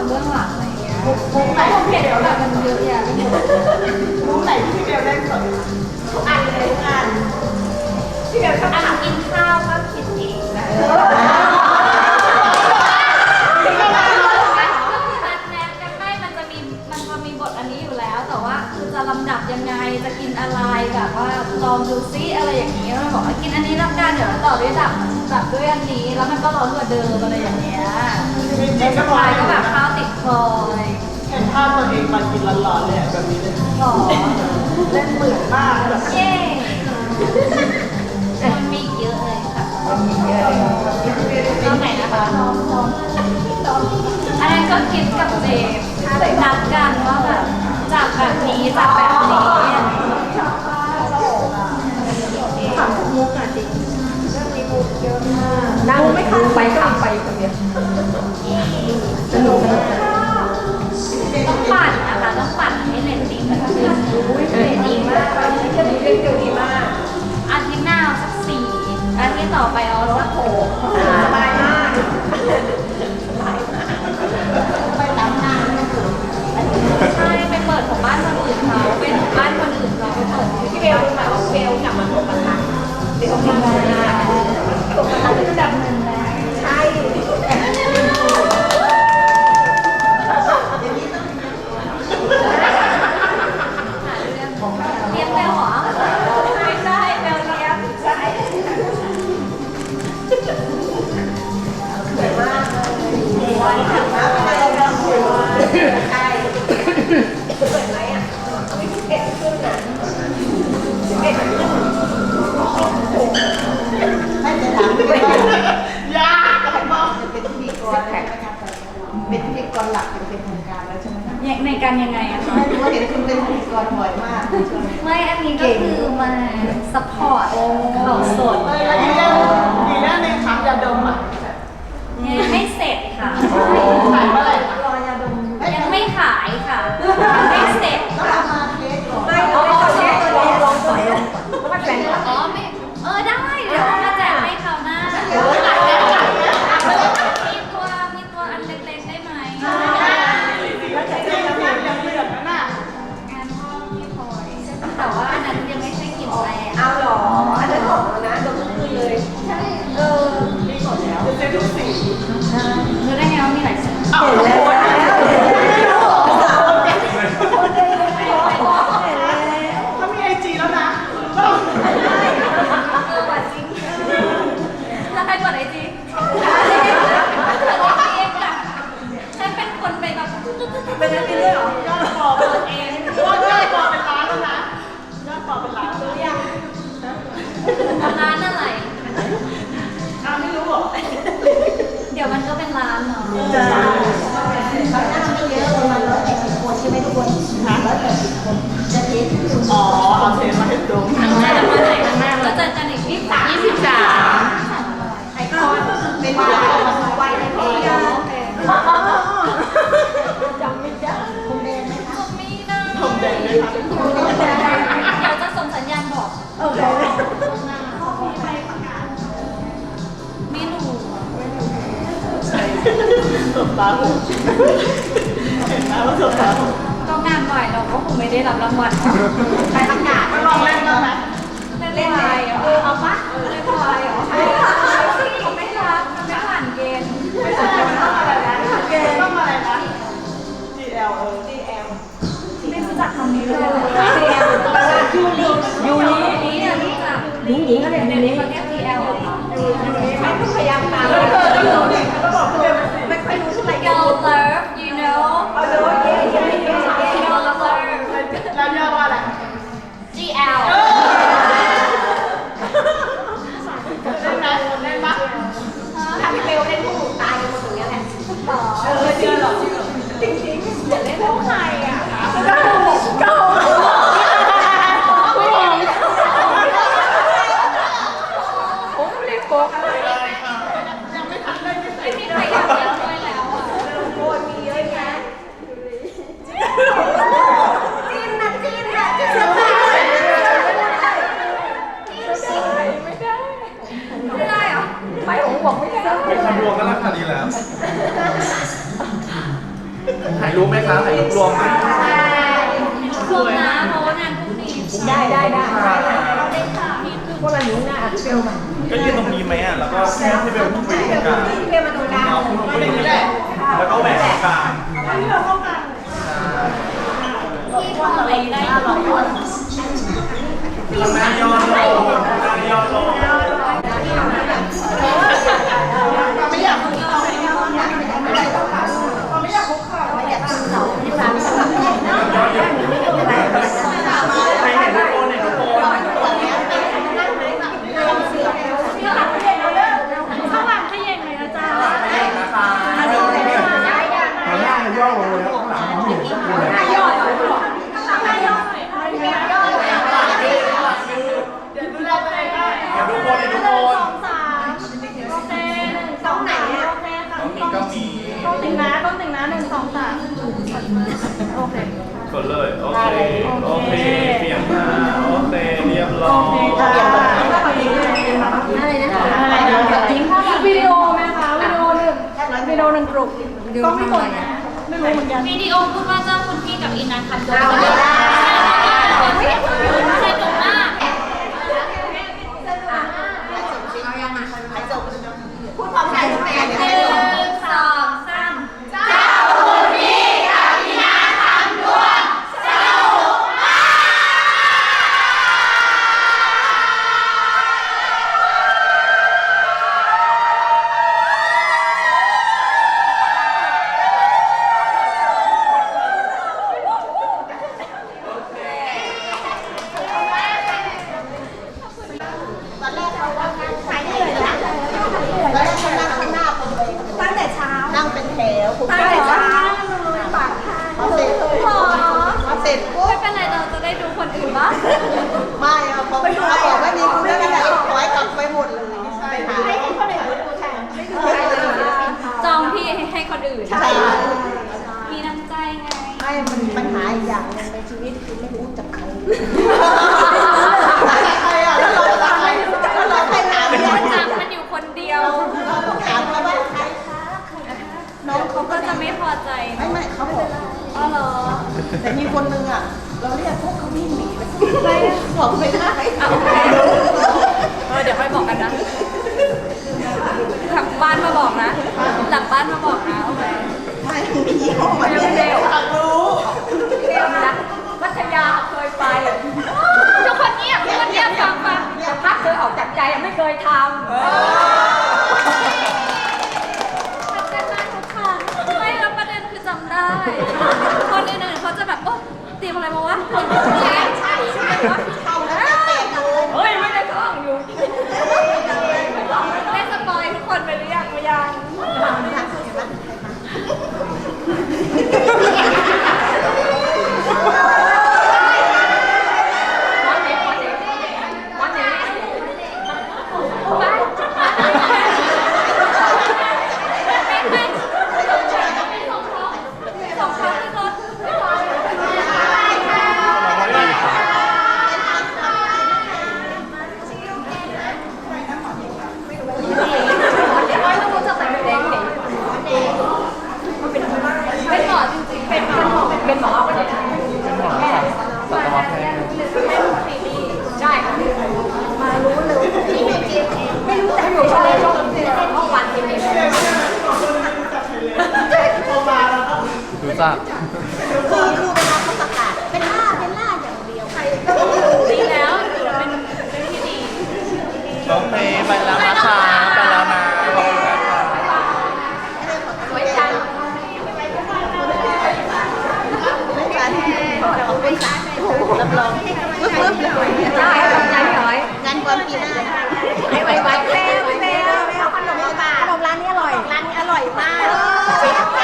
อนเรื่องหลังอะไรเงี้ยมุกไหนผมเห็นแล้วแบบมันเยอะแยะไปมดมุกไหนที่พี่เบลเล่นสดทุกอันเลยทุกอันพี่เบลชอบกินข้าวก็คิดเองนะ แบบว่าลองดูซิอะไรอย่างนี้แล้วมันบอกว่ากินอันนี้รับงานเดี๋ยวต่อด้วยดับดับด้วยอันนี้ แล้วมันก็ร้อนกว่าเดิมอะไรอย่างเงี้ยจริงๆก็ร้อนก็แบนะ บข้าวติดคอเลยเห็นภาพตัวเองมากินร้อนๆเลยอะแบบนี้เลยหรอเล่นเหมือนมากแบบเย้แต่มันมีอียอะเลยค่ะตอนไหนนะคะน้ององอัก็คิดกับเจมส์นับกันว่าแบบจากแบบนี้จากแบบนี้ ไม่อันนี้ก็คือมาสปอร์ตเขาสด เออแล้วอันนี้ รู้ได้ไงว่ามีหลายสีเห็นแล้ว เห็นแล้วเขามีไอจีแล้วนะแล้วใครกดไอจีฉันเป็นคนไปแบบ เป็นอะไรไปเรื่อยหรอ จ้าอ๋อโอเคมาเห็นตรงครั้งแรกครั้งแรกแล้วเจอกันอีกยี่สิบสามยี่สิบสามไอ้ก็เป็น ได้อร่อย ก็ไม่บ่นนะไม่รู้เหมือนกันวิดีโอพูดว่าเจ้าคุณพี่กับอินนันคันโดน น้องเมย์ไปแล้วนะครไปแล้วนาขอบคุณนะคะสวยจังไม่จันแต่ว่ไม่จันรับรองปึ๊บปึ๊บเลยใช่งานน้อยงานความปีหน้าให้ไวๆเต้เต้ขนมร้านนี้อร่อยร้านนี้อร่อยมาก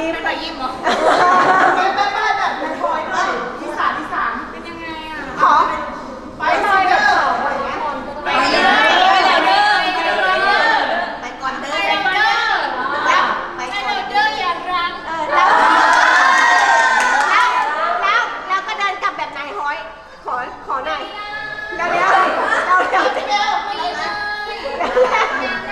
ยิ้มเป็นรอยยิ้มเหรอไม่ไม่ไม่แบบเป็นทอยด้วยที่สามที่สามเป็นยังไงอะขอไปเลยเด้อไปเลยไปเลยเด้อไปเลยเด้อไปก่อนเด้อไปเลยเด้อแล้วไปเลยเด้ออย่ารั้งเออแล้วแล้วแล้วแล้วก็เดินกลับแบบนายห้อย ขอขอหน่อยเดี๋ยวเดี๋ยวเดี๋ยวเดี๋ยวไม่ได้